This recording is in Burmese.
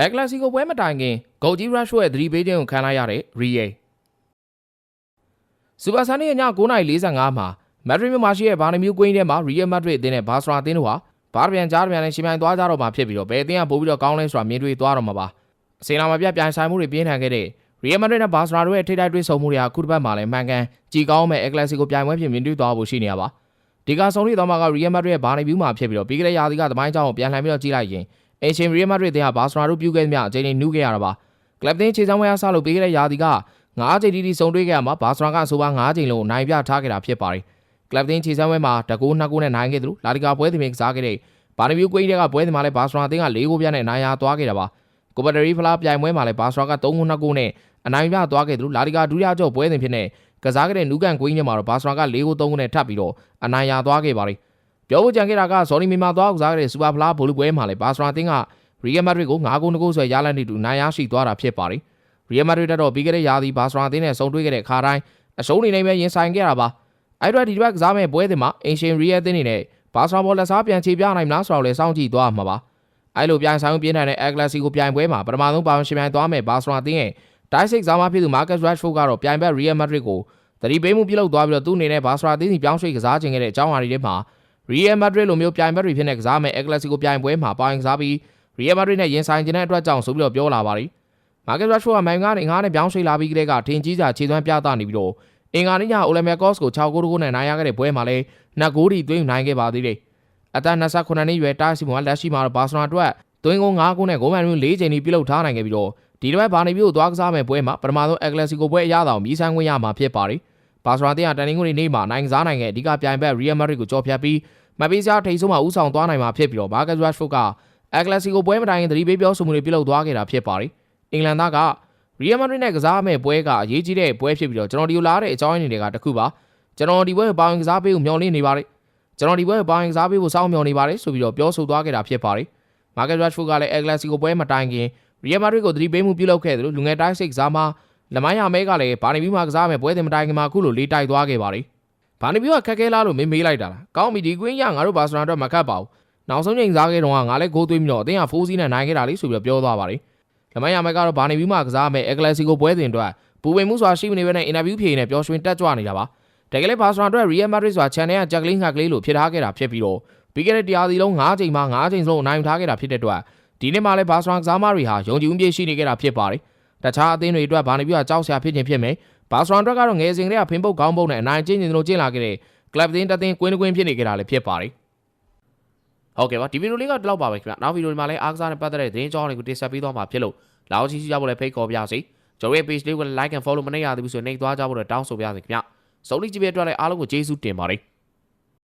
အက်ကလစီကိုပွဲမတိုင်ခင်ဂိုဂျီရက်ရှ်ရဲ့သတိပေးခြင်းကိုခံလိုက်ရတဲ့ရီယေစူပါဆန်ရဲ့ည9:45မှာမက်ဒရစ်မြို့မှာရှိတဲ့ဘာနီမြူကွင်းထဲမှာရီယယ်မက်ဒရစ်အသင်းနဲ့ဘာစရာအသင်းတို့ဟာဘားပြန်ကြားပြန်နဲ့ရှင်ပြိုင်သွားကြတော့မှာဖြစ်ပြီးတော့ဘယ်အသင်းကပို့ပြီးတော့ကောင်းလဲဆိုတာမြင်တွေ့သွားတော့မှာပါအစင်လာမပြတ်ပြိုင်ဆိုင်မှုတွေပြင်းထန်ခဲ့တဲ့ရီယယ်မက်ဒရစ်နဲ့ဘာစရာတို့ရဲ့ထိတိုက်တွေ့ဆုံမှုတွေဟာခုတစ်ပတ်မှာလည်းမှန်ကန်ကြည်ကောင်းမဲ့အက်ကလစီကိုပြိုင်ပွဲဖြစ်မြင်တွေ့သွားဖို့ရှိနေရပါဒီကဆုံးလေးသွားမှာကရီယယ်မက်ဒရစ်ရဲ့ဘာနီမြူမှာဖြစ်ပြီးတော့ပြီးခဲ့တဲ့ရာသီကသမိုင်းကြောင်းကိုပြန်လှန်ပြီးတော့ကြည့်လိုက်ရင် အင်ရှင်ရီယယ်မက်ဒရစ်အသင်းကဘာစရာတို့ပြုခဲ့သမျှအချိန်လေးနှူးခဲ့ရတာပါကလပ်တင်းခြေစမ်းပွဲအားဆလို့ပြီးခဲ့တဲ့ရာသီက9ချိန်တီတီဆုံတွေ့ခဲ့ရမှာဘာစရာကအဆိုပါ9ချိန်လုံးနိုင်ပြထားခဲ့တာဖြစ်ပါတယ်ကလပ်တင်းခြေစမ်းပွဲမှာတကူ2ကူနဲ့နိုင်ခဲ့သလိုလာလီဂါပွဲသမင်ကစားခဲ့တဲ့ဘာနီမြူကွင်းတွေကပွဲသမားလည်းဘာစရာအသင်းက4ဂိုးပြနဲ့နိုင်ရသွားခဲ့တာပါကိုပတရီဖလားပြိုင်ပွဲမှာလည်းဘာစရာက3ဂိုး2ကူနဲ့အနိုင်ပြသွားခဲ့သလိုလာလီဂါဒုတိယကျော့ပွဲစဉ်ဖြစ်တဲ့ကစားခဲ့တဲ့နူကန်ကွင်းထဲမှာတော့ဘာစရာက4ဂိုး3ကူနဲ့ထပ်ပြီးတော့အနိုင်ရသွားခဲ့ပါတယ် ပြောဖို့ကြံခဲ့တာကဇော်နီမီမာသွားကစားခဲ့တဲ့စူပါဖလားဘိုလ်ပွဲမှာလည်းဘာစရာအသင်းကရီယယ်မက်ဒရစ်ကို9ဂိုး2ဂိုးဆွဲရလနဲ့တူနိုင်ရရှိသွားတာဖြစ်ပါတယ်ရီယယ်မက်ဒရစ်တော့ပြီးခဲ့တဲ့ရာသီဘာစရာအသင်းနဲ့ဆုံတွေ့ခဲ့တဲ့ခါတိုင်းအရှုံးနေနေပဲရင်ဆိုင်ခဲ့တာပါအဲ့တော့ဒီတစ်ပတ်ကစားမဲ့ပွဲစဉ်မှာအင်ရှင်ရီယယ်အသင်းနေနဲ့ဘာစရာဘောလက်စားပြန်ချေပြနိုင်မလားဆိုတော့လည်းစောင့်ကြည့်သွားမှာပါအဲ့လိုပြိုင်ဆိုင်ပြင်းထန်တဲ့အက်ကလစီကိုပြိုင်ပွဲမှာပထမဆုံးပါဝင်ရှင်ပြိုင်သွားမဲ့ဘာစရာအသင်းရဲ့တိုင်းစစ်ကစားမဖြစ်သူမာကတ်ရက်ရှ်ဖို့ကတော့ပြိုင်ဘက်ရီယယ်မက်ဒရစ်ကိုသတိပေးမှုပြုလုပ်သွားပြီးတော့သူ့အနေနဲ့ဘာစရာအသင်းစီပြောင်းရွှေ့ကစားခြင်းခဲ့တဲ့အကြောင်းအရာတွေထဲမှာ ရီယယ်မက်ဒရစ်လိုမျိုးပြိုင်ဘက်တွေဖြစ်နေကစားမဲ့အက်ကလစီကိုပြိုင်ပွဲမှာပါဝင်ကစားပြီးရီယယ်မက်ဒရစ်နဲ့ရင်ဆိုင်ခြင်းတဲ့အတွက်ကြောင့်ဆိုပြီးတော့ပြောလာပါတယ်မာကတ်ရက်ရှ်ဖို့ကမိုင်ကနေငါးနဲ့ပြောင်းရွှေ့လာပြီးကလေးကထင်ကြီးစွာခြေသွမ်းပြသနေပြီးတော့အင်္ဂါနေ့ညအိုလံပီယာကော့စ်ကို6ဂိုးတကိုးနဲ့နိုင်ရခဲ့တဲ့ပွဲမှာလည်းနှစ်ဂိုးတီသွင်းနိုင်ခဲ့ပါသေးတယ်အသက်28နှစ်ရွယ်တာစီမွန်လက်ရှိမှာတော့ဘာစနာအတွက်သွင်းဂိုး9ဂိုးနဲ့ဂိုးမှန်မှု4ချိန်ထိပြုလုပ်ထားနိုင်ခဲ့ပြီးတော့ဒီတစ်ပတ်ဘာနီဘီကိုသွားကစားမဲ့ပွဲမှာပထမဆုံးအက်ကလစီကိုပွဲအရသာကိုမြည်ဆန်းခွင့်ရမှာဖြစ်ပါတယ် ဘာစနာတင်ကတန်နင်းကိုနေ့မှာနိုင်ကစားနိုင်ခဲ့အဓိကပြိုင်ဘက်ရီယယ်မက်ဒရစ်ကိုကြော်ဖြတ်ပြီးမပီးစားထိန်ဆုံးမှာဥဆောင်သွားနိုင်မှာဖြစ်ပြီးတော့မာကတ်ရက်ရှ်ဖို့ကအက်ကလစီကိုပွဲမတိုင်ရင်သတိပေးပြောဆိုမှုတွေပြုလုပ်သွားခဲ့တာဖြစ်ပါတယ်အင်္ဂလန်သားကရီယယ်မက်ဒရစ်နဲ့ကစားမဲ့ပွဲကအရေးကြီးတဲ့ပွဲဖြစ်ပြီးတော့ကျွန်တော်ဒီလိုလာတဲ့အကြောင်းရင်းတွေကတခုပါကျွန်တော်ဒီပွဲကိုပါဝင်ကစားပေးဖို့မျှော်လင့်နေပါတယ်ကျွန်တော်ဒီပွဲကိုပါဝင်ကစားပေးဖို့စောင့်မျှော်နေပါတယ်ဆိုပြီးတော့ပြောဆိုသွားခဲ့တာဖြစ်ပါတယ်မာကတ်ရက်ရှ်ဖို့ကလည်းအက်ကလစီကိုပွဲမတိုင်ခင်ရီယယ်မက်ဒရစ်ကိုသတိပေးမှုပြုလုပ်ခဲ့တယ်လို့လူငယ်တိုင်းစိတ်ကစားမှာ လမိုင်းရမဲကလည်းဘာနီဘီမှာကစားမဲ့ပွဲတင်မတိုင်ခင်မှာအခုလိုလေးတိုက်သွားခဲ့ပါတယ်ဘာနီဘီကခက်ခဲလားလို့မင်းမေးလိုက်တာလားကောင်းပြီဒီကွင်းရငါတို့ဘာစနာတော့မခတ်ပါဘူးနောက်ဆုံးချိန်စားခဲ့တော့ငါလည်းဂိုးသွင်းပြီးတော့အသင်းကဖိုးစီးနဲ့နိုင်ခဲ့တာလေးဆိုပြီးတော့ပြောသွားပါတယ်လမိုင်းရမဲကတော့ဘာနီဘီမှာကစားမဲ့အက်ကလစီကိုပွဲတင်အတွက်ပူပင်မှုစွာရှိမနေဘဲနဲ့အင်တာဗျူးဖြေနေပျော်ရွှင်တက်ကြွနေတာပါတကယ်လည်းဘာစနာအတွက်ရီယယ်မက်ဒရစ်ဆိုတာချန်နယ်ကဂျက်ကလင်းငှက်ကလေးလိုဖြစ်ထားခဲ့တာဖြစ်ပြီးတော့ပြီးခဲ့တဲ့တရားစီလုံး9ချိန်မှ9ချိန်စလုံးအနိုင်ယူထားခဲ့တာဖြစ်တဲ့အတွက်ဒီနေ့မှလည်းဘာစနာကစားမတွေဟာယုံကြည်မှုပြည့်ရှိနေခဲ့တာဖြစ်ပါတယ် တခြားအသင်းတွေအတွက်ဘာနီဘီကကြောက်စရာဖြစ်ခြင်းဖြစ်မယ်ဘာစနာအတွက်ကတော့ငယ်စဉ်ကတည်းကဖင်ပုတ်ကောင်းပုတ်နဲ့အနိုင်ကျင်းကျင်တို့ကျင်းလာခဲ့တဲ့ကလပ်တင်းတသင်းကွင်းကွင်းဖြစ်နေကြတာလည်းဖြစ်ပါတယ်ဟုတ်ကဲ့ပါဒီဗီဒီယိုလေးကဒီလောက်ပါပဲခင်ဗျနောက်ဗီဒီယိုဒီမှာလည်းအားကစားနဲ့ပတ်သက်တဲ့သတင်းကြောင်းတွေကိုတင်ဆက်ပေးသွားမှာဖြစ်လို့လာအောင်ကြည့်ကြဖို့လည်းဖိတ်ခေါ်ပါရစေကျွန်တော်ရဲ့ page လေးကို like and follow မနေရသေးဘူးဆိုရင်နှိပ်သွားကြဖို့တော့တောင်းဆိုပါရစေခင်ဗျစုံလီကြည့်ပြအတွက်လည်းအားလုံးကိုကျေးဇူးတင်ပါတယ်